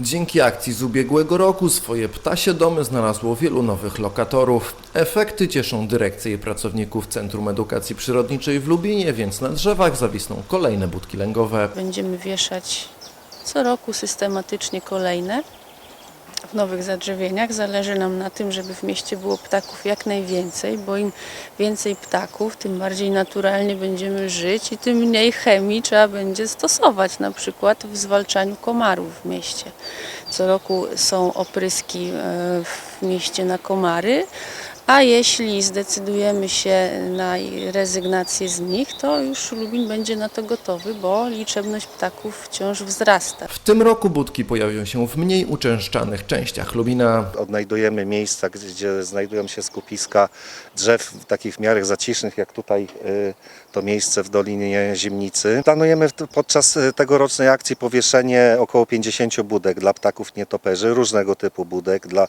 Dzięki akcji z ubiegłego roku swoje ptasie domy znalazło wielu nowych lokatorów. Efekty cieszą dyrekcję i pracowników Centrum Edukacji Przyrodniczej w Lubinie, więc na drzewach zawisną kolejne budki lęgowe. Będziemy wieszać co roku systematycznie kolejne w nowych zadrzewieniach. Zależy nam na tym, żeby w mieście było ptaków jak najwięcej, bo im więcej ptaków, tym bardziej naturalnie będziemy żyć i tym mniej chemii trzeba będzie stosować, na przykład w zwalczaniu komarów w mieście. Co roku są opryski e, w mieście na komary. A jeśli zdecydujemy się na rezygnację z nich, to już Lubin będzie na to gotowy, bo liczebność ptaków wciąż wzrasta. W tym roku budki pojawią się w mniej uczęszczanych częściach Lubina. Odnajdujemy miejsca, gdzie- znajdują się skupiska drzew takich w miarę zacisznych, jak tutaj y, to miejsce w Dolinie Zimnicy. Planujemy w- podczas y, tegorocznej akcji powieszenie około 50 budek dla ptaków nietoperzy, różnego typu budek dla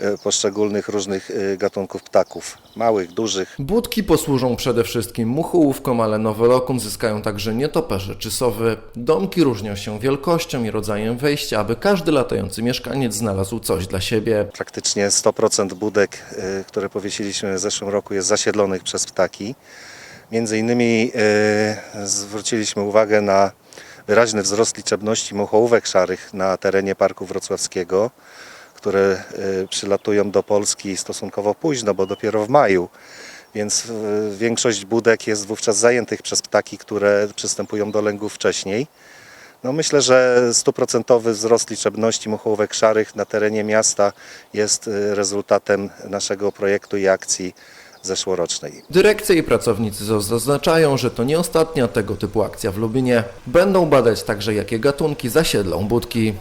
y, poszczególnych różnych y, gatunków ptaków, małych, dużych. Budki posłużą przede wszystkim muchołówkom, ale nowy lokun zyskają także nietoperze czy sowy. Domki różnią się wielkością i rodzajem wejścia, aby każdy latający mieszkaniec znalazł coś dla siebie. Praktycznie 100% budek, y, które powiesiliśmy w zeszłym roku jest zasiedlonych przez ptaki. Między innymi y, zwróciliśmy uwagę na wyraźny wzrost liczebności muchołówek szarych na terenie Parku Wrocławskiego, które y, przylatują do Polski stosunkowo późno, bo dopiero w maju. Więc y, większość budek jest wówczas zajętych przez ptaki, które przystępują do lęgu wcześniej. No myślę, że stuprocentowy wzrost liczebności muchołówek szarych na terenie miasta jest y, rezultatem naszego projektu i akcji zeszłorocznej. Dyrekcja i pracownicy zaznaczają, że to nie ostatnia tego typu akcja w Lubinie. Będą badać także jakie gatunki zasiedlą budki.